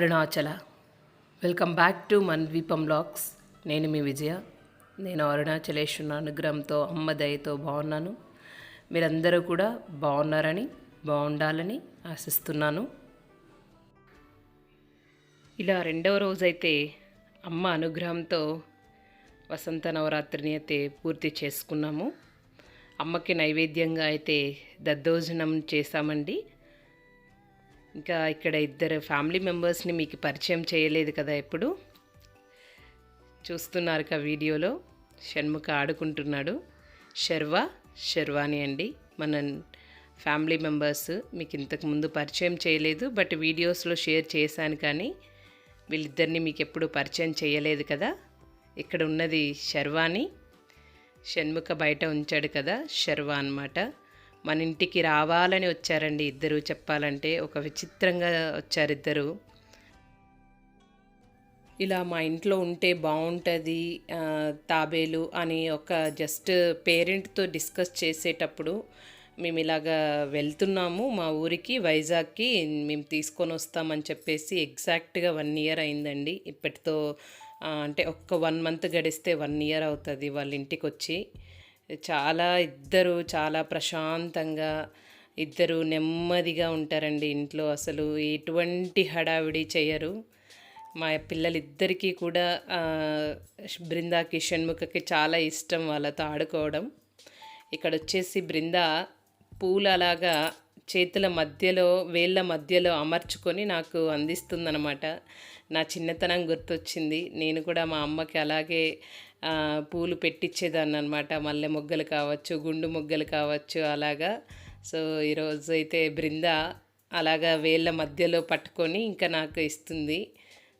Arunachal. Welcome back to Mann ద్వీపం blogs. నేను మీ విజయ. నేను అరుణాచలేశ్వరుని అనుగ్రహంతో అమ్మ దయతో బాగున్నాను. మీరందరూ కూడా బాగున్నారని బాగుండాలని ఆశిస్తున్నాను. ఇలా రెండవ రోజైతే అమ్మ అనుగ్రహంతో వసంత నవరాత్రిని అయితే పూర్తి చేసుకున్నాము. అమ్మకి నైవేద్యంగా అయితే దద్దోజనం చేశామండి. ఇంకా ఇక్కడ ఇద్దరు ఫ్యామిలీ మెంబర్స్ని మీకు పరిచయం చేయలేదు కదా ఎప్పుడు? చూస్తున్నారు కదా వీడియోలో? షణ్ముఖ ఆడుకుంటున్నాడు. శర్వ శర్వాణి అండి. మన ఫ్యామిలీ మెంబర్స్ మీకు ఇంతకు ముందు పరిచయం చేయలేదు బట్ వీడియోస్లో షేర్ చేశాను కానీ వీళ్ళిద్దరిని మీకు ఎప్పుడు పరిచయం చేయలేదు కదా? ఇక్కడ ఉన్నది శర్వాణి. షణ్ముఖ బయట ఉంచాడు కదా శర్వ అన్నమాట. మన ఇంటికి రావాలని వచ్చారండి ఇద్దరు. చెప్పాలంటే ఒక విచిత్రంగా వచ్చారు ఇద్దరు. ఇలా మా ఇంట్లో ఉంటే బాగుంటుంది తాబేలు అని ఒక జస్ట్ పేరెంట్తో డిస్కస్ చేసేటప్పుడు మేము ఇలాగా వెళ్తున్నాము. మా ఊరికి వైజాగ్కి మేము తీసుకొని వస్తామని చెప్పేసి ఎగ్జాక్ట్గా వన్ ఇయర్ అయిందండి. ఇప్పటితో అంటే ఒక్క వన్ మంత్ గడిస్తే వన్ ఇయర్ అవుతుంది వాళ్ళ ఇంటికి వచ్చి చాలా ఇద్దరు చాలా ప్రశాంతంగా ఇద్దరు నెమ్మదిగా ఉంటారండి ఇంట్లో. అసలు ఎటువంటి హడావిడి చేయరు. మా పిల్లలిద్దరికీ కూడా బృందాకి షణ్ముఖకి చాలా ఇష్టం వాళ్ళతో ఆడుకోవడం. ఇక్కడ వచ్చేసి బృంద పూలు అలాగా చేతుల మధ్యలో వేళ్ళ మధ్యలో అమర్చుకొని నాకు అందిస్తుందనమాట నా చిన్నతనం గుర్తొచ్చింది. నేను కూడా మా అమ్మకి అలాగే పూలు పెట్టించేదాన్ని అనమాట మల్లె మొగ్గలు కావచ్చు గుండు మొగ్గలు కావచ్చు అలాగా. సో ఈరోజు అయితే బృంద అలాగా వేళ్ళ మధ్యలో పట్టుకొని ఇంకా నాకు ఇస్తుంది.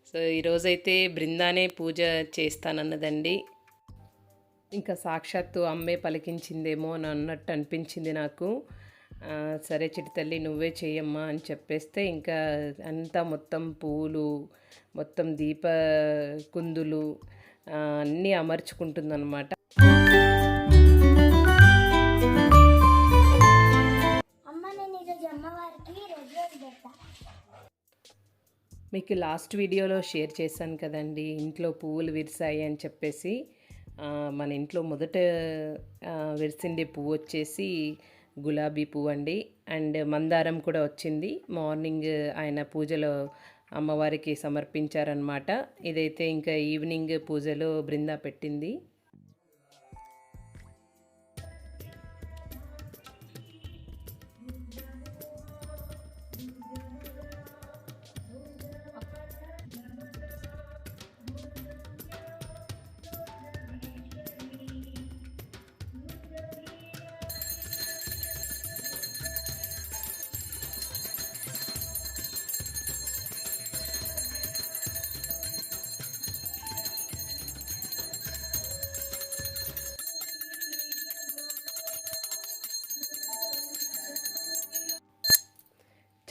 సో ఈరోజైతే బృందానే పూజ చేస్తానన్నదండి. ఇంకా సాక్షాత్తు అమ్మే పలికించిందేమో అని అన్నట్టు అనిపించింది నాకు. సరే చిటి తల్లి నువ్వే చేయమ్మా అని చెప్పేస్తే ఇంకా అంతా మొత్తం పూలు మొత్తం దీప కుందులు అన్నీ అమర్చుకుంటుందన్నమాట. మీకు లాస్ట్ వీడియోలో షేర్ చేశాను కదండి ఇంట్లో పువ్వులు విరిసాయి అని చెప్పేసి మన ఇంట్లో మొదట ఆ, విరిసిండే పువ్వు వచ్చేసి గులాబీ పువ్వు అండి. అండ్ మందారం కూడా వచ్చింది. మార్నింగ్ ఆయన పూజలో అమ్మవారికి సమర్పించారనమాట ఇదైతే ఇంకా ఈవినింగ్ పూజలో బృందా పెట్టింది.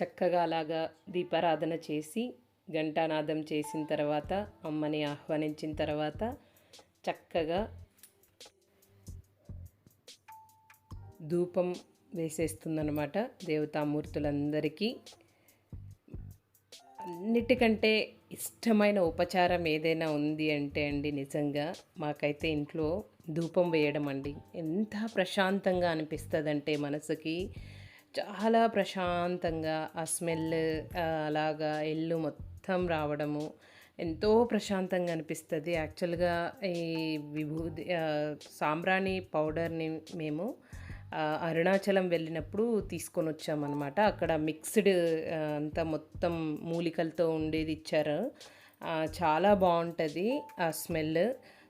చక్కగా అలాగా దీపారాధన చేసి ఘంటానాదం చేసిన తర్వాత అమ్మని ఆహ్వానించిన తర్వాత చక్కగా ధూపం వేసేస్తుందన్నమాట దేవతామూర్తులందరికీ. అన్నిటికంటే ఇష్టమైన ఉపచారం ఏదైనా ఉంది అంటే అండి నిజంగా మాకైతే ఇంట్లో ధూపం వేయడం అండి. ఎంత ప్రశాంతంగా అనిపిస్తుందంటే మనసుకి. చాలా ప్రశాంతంగా ఆ స్మెల్ అలాగా ఇల్లు మొత్తం రావడము ఎంతో ప్రశాంతంగా అనిపిస్తుంది. యాక్చువల్గా ఈ విభూది సాంబ్రాణి పౌడర్ని మేము అరుణాచలం వెళ్ళినప్పుడు తీసుకొని వచ్చామన్నమాట. అక్కడ మిక్స్డ్ అంతా మొత్తం మూలికలతో ఉండేది ఇచ్చారు. చాలా బాగుంటుంది ఆ స్మెల్.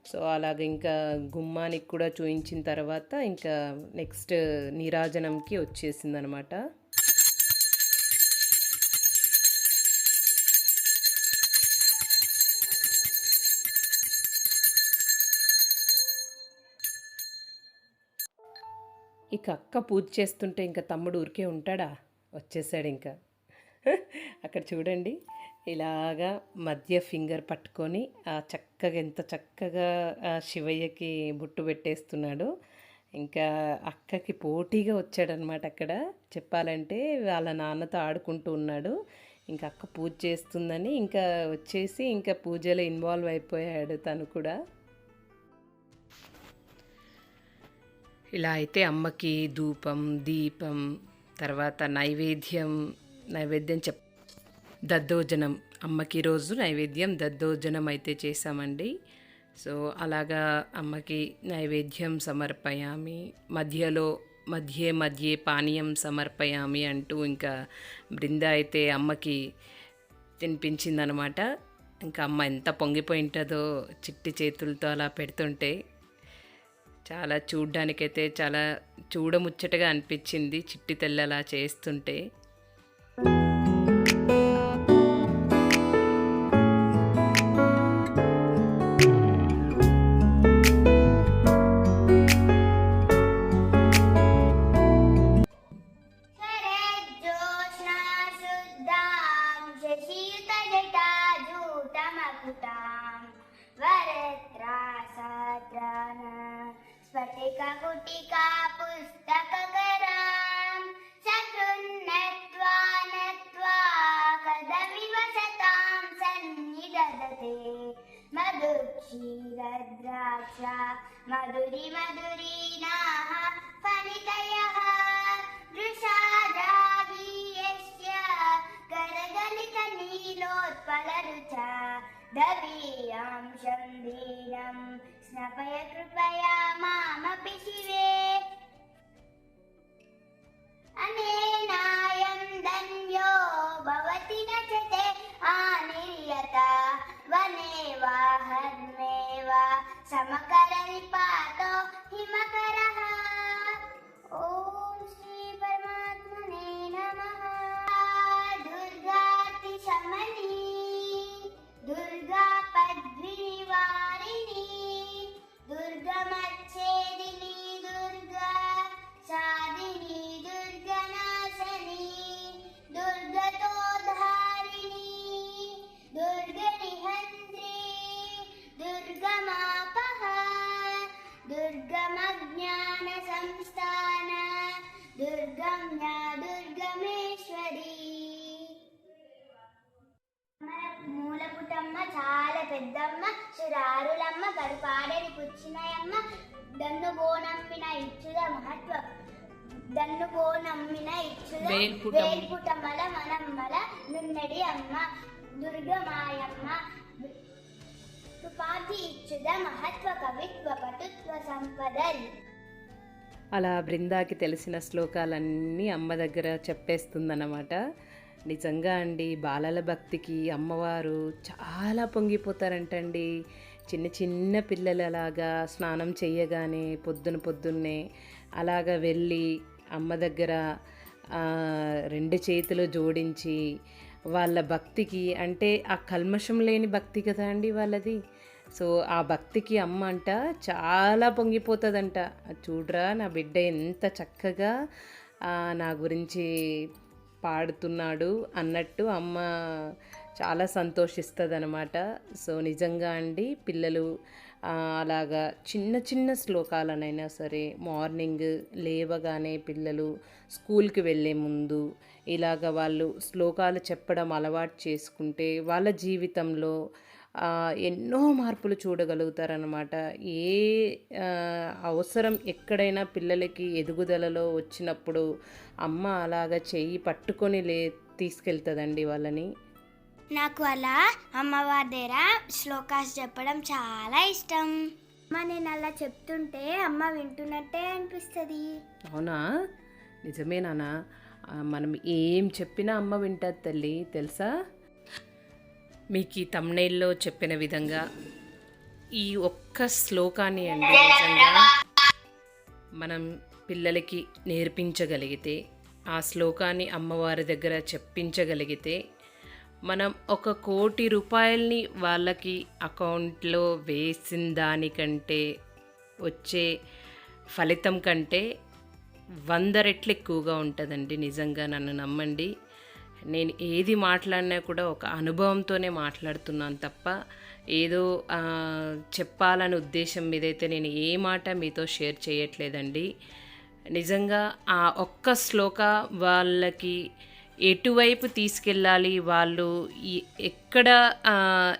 సో అలాగ ఇంకా గుమ్మానికి కూడా చూయించిన తర్వాత ఇంకా నెక్స్ట్ నీరాజనంకి వచ్చేసింది అనమాట ఇక అక్క పూజ చేస్తుంటే ఇంకా తమ్ముడు ఊరికే ఉంటాడా? వచ్చేసాడు ఇంకా. అక్కడ చూడండి. ఇలాగా మధ్య ఫింగర్ పట్టుకొని ఆ చక్కగా ఎంత చక్కగా శివయ్యకి బుట్టు పెట్టేస్తున్నాడు. ఇంకా అక్కకి పోటీగా వచ్చాడనమాట అక్కడ. చెప్పాలంటే వాళ్ళ నాన్నతో ఆడుకుంటూ ఉన్నాడు. ఇంకా అక్క పూజ చేస్తుందని ఇంకా వచ్చేసి ఇంకా పూజలో ఇన్వాల్వ్ అయిపోయాడు తను కూడా. ఇలా అయితే అమ్మకి ధూపం దీపం తర్వాత నైవేద్యం నైవేద్యం చెప్ దద్దోజనం అమ్మకి ఈరోజు నైవేద్యం దద్దోజనం అయితే చేసామండి సో అలాగా అమ్మకి నైవేద్యం సమర్పయామి. మధ్యలో మధ్యే మధ్యే పానీయం సమర్పయామి అంటూ ఇంకా బృంద అయితే అమ్మకి తినిపించిందనమాట. ఇంకా అమ్మ ఎంత పొంగిపోయి ఉంటుందో చిట్టి చేతులతో అలా పెడుతుంటే చాలా చూడ్డానికైతే చాలా చూడముచ్చటగా అనిపించింది చిట్టి తెల్ల అలా చేస్తుంటే. मधुक्षीरद्राक्षा मधुरि मधुरीनाः फलितयः। वृषादागीयस्य करगलितनीलोत्पलरुचा दवीयांशं दीनं स्नपय कृपया मामपि शिवे। अनेनायं धन्यो भवति न च ते आनिर्यता సమకలని పాత వేల్పుటమ్మల మనమ్మల నున్నడి అమ్మ దుర్గమాయమ్మ. కృపాతి ఇచ్చుద మహత్వ కవిత్వ పటుత్వ సంపదల్. అలా బృందాకి తెలిసిన శ్లోకాలన్నీ అమ్మ దగ్గర చెప్పేస్తుందన్నమాట. నిజంగా అండి బాలల భక్తికి అమ్మవారు చాలా పొంగిపోతారంటండి. చిన్న చిన్న పిల్లలు అలాగా స్నానం చేయగానే పొద్దున పొద్దున్నే అలాగా వెళ్ళి అమ్మ దగ్గర రెండు చేతులు జోడించి వాళ్ళ భక్తికి అంటే ఆ కల్మషం లేని భక్తి కదా అండి వాళ్ళది. సో ఆ భక్తికి అమ్మ అంట చాలా పొంగిపోతుందంట. చూడరా నా బిడ్డ ఎంత చక్కగా నా గురించి పాడుతున్నాడు అన్నట్టు అమ్మ చాలా సంతోషిస్తుంది అనమాట సో నిజంగా అండి పిల్లలు అలాగా చిన్న చిన్న శ్లోకాలనైనా సరే మార్నింగ్ లేవగానే పిల్లలు స్కూల్కి వెళ్ళే ముందు ఇలాగ వాళ్ళు శ్లోకాలు చెప్పడం అలవాటు చేసుకుంటే వాళ్ళ జీవితంలో ఎన్నో మార్పులు చూడగలుగుతారనమాట ఏ అవసరం ఎక్కడైనా పిల్లలకి ఎదుగుదలలో వచ్చినప్పుడు అమ్మ అలాగ చెయ్యి పట్టుకొని లే తీసుకెళ్తుందండి వాళ్ళని. నాకు అలా అమ్మవారి దగ్గర శ్లోకాస్ చెప్పడం చాలా ఇష్టం. అమ్మ నేను అలా చెప్తుంటే అమ్మ వింటున్నట్టే అనిపిస్తుంది. అవునా? నిజమే నాన్న. మనం ఏం చెప్పినా అమ్మ వింటుంది తల్లి తెలుసా? మీకు ఈ తమ్నైల్లో చెప్పిన విధంగా ఈ ఒక్క శ్లోకాన్ని అండి నిజంగా మనం పిల్లలకి నేర్పించగలిగితే ఆ శ్లోకాన్ని అమ్మవారి దగ్గర చెప్పించగలిగితే మనం ఒక కోటి రూపాయల్ని వాళ్ళకి అకౌంట్లో వేసిన దానికంటే వచ్చే ఫలితం కంటే వంద రెట్లు ఎక్కువగా ఉంటుందండి. నిజంగా నన్ను నమ్మండి. నేను ఏది మాట్లాడినా కూడా ఒక అనుభవంతోనే మాట్లాడుతున్నాను తప్ప ఏదో చెప్పాలనే ఉద్దేశం మీదైతే నేను ఏ మాట మీతో షేర్ చేయట్లేదండి. నిజంగా ఆ ఒక్క శ్లోక వాళ్ళకి ఎటువైపు తీసుకెళ్ళాలి? వాళ్ళు ఎక్కడ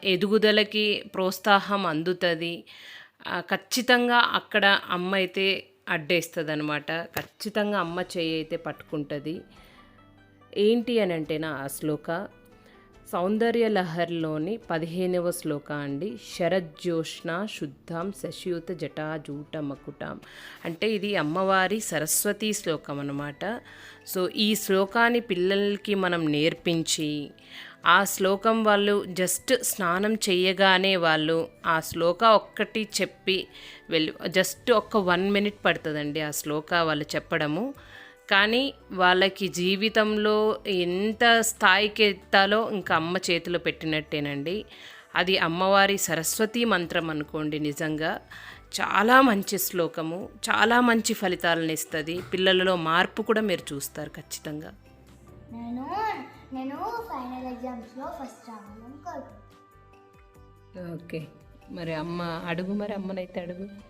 ఎదుగుదలకి ప్రోత్సాహం అందుతుంది? ఖచ్చితంగా అక్కడ అమ్మ అయితే అడ్డేస్తుంది అనమాట ఖచ్చితంగా అమ్మ చేయి అయితే పట్టుకుంటుంది. ఏంటి అని అంటేనా ఆ శ్లోక? సౌందర్య లహర్లోని పదిహేనవ శ్లోక అండి శరజ్యోష్ణ శుద్ధం శశియుత జటాజూట మకుటం. అంటే ఇది అమ్మవారి సరస్వతి శ్లోకం అనమాట సో ఈ శ్లోకాన్ని పిల్లలకి మనం నేర్పించి ఆ శ్లోకం వాళ్ళు జస్ట్ స్నానం చేయగానే వాళ్ళు ఆ శ్లోక ఒక్కటి చెప్పి వెళ్ళి జస్ట్ ఒక్క వన్ మినిట్ పడుతుందండి ఆ శ్లోక వాళ్ళు చెప్పడము. కానీ వాళ్ళకి జీవితంలో ఎంత స్థాయికి ఎత్తాలో ఇంకా అమ్మ చేతిలో పెట్టినట్టేనండి. అది అమ్మవారి సరస్వతి మంత్రం అనుకోండి నిజంగా. చాలా మంచి శ్లోకము చాలా మంచి ఫలితాలను ఇస్తుంది. పిల్లలలో మార్పు కూడా మీరు చూస్తారు ఖచ్చితంగా. నేను నేను ఫైనల్ ఎగ్జామ్స్లో ఫస్ట్ ఓకే. మరి అమ్మ అడుగు మరి అమ్మనైతే అడుగు.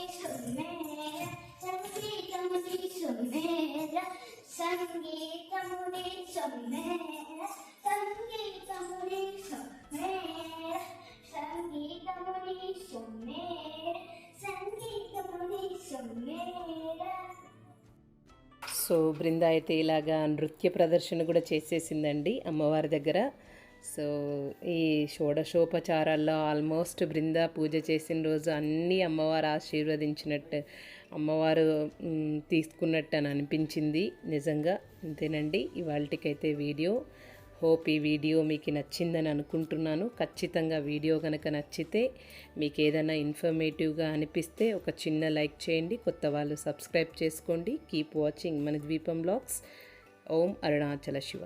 సో బృంద అయితే ఇలాగా నృత్య ప్రదర్శన కూడా చేసేసిందండి అమ్మవారి దగ్గర. సో ఈ షోడశోపచారాల్లో ఆల్మోస్ట్ బృంద పూజ చేసిన రోజు అన్నీ అమ్మవారు ఆశీర్వదించినట్టు అమ్మవారు తీసుకున్నట్టు అని అనిపించింది. నిజంగా అంతేనండి. ఇవాళకైతే వీడియో. హోప్ ఈ వీడియో మీకు నచ్చిందని అనుకుంటున్నాను. ఖచ్చితంగా వీడియో కనుక నచ్చితే మీకు ఏదైనా ఇన్ఫర్మేటివ్గా అనిపిస్తే ఒక చిన్న లైక్ చేయండి. కొత్త వాళ్ళు సబ్స్క్రైబ్ చేసుకోండి. కీప్ వాచింగ్ మన ద్వీపం బ్లాగ్స్. ఓం అరుణాచల శివ.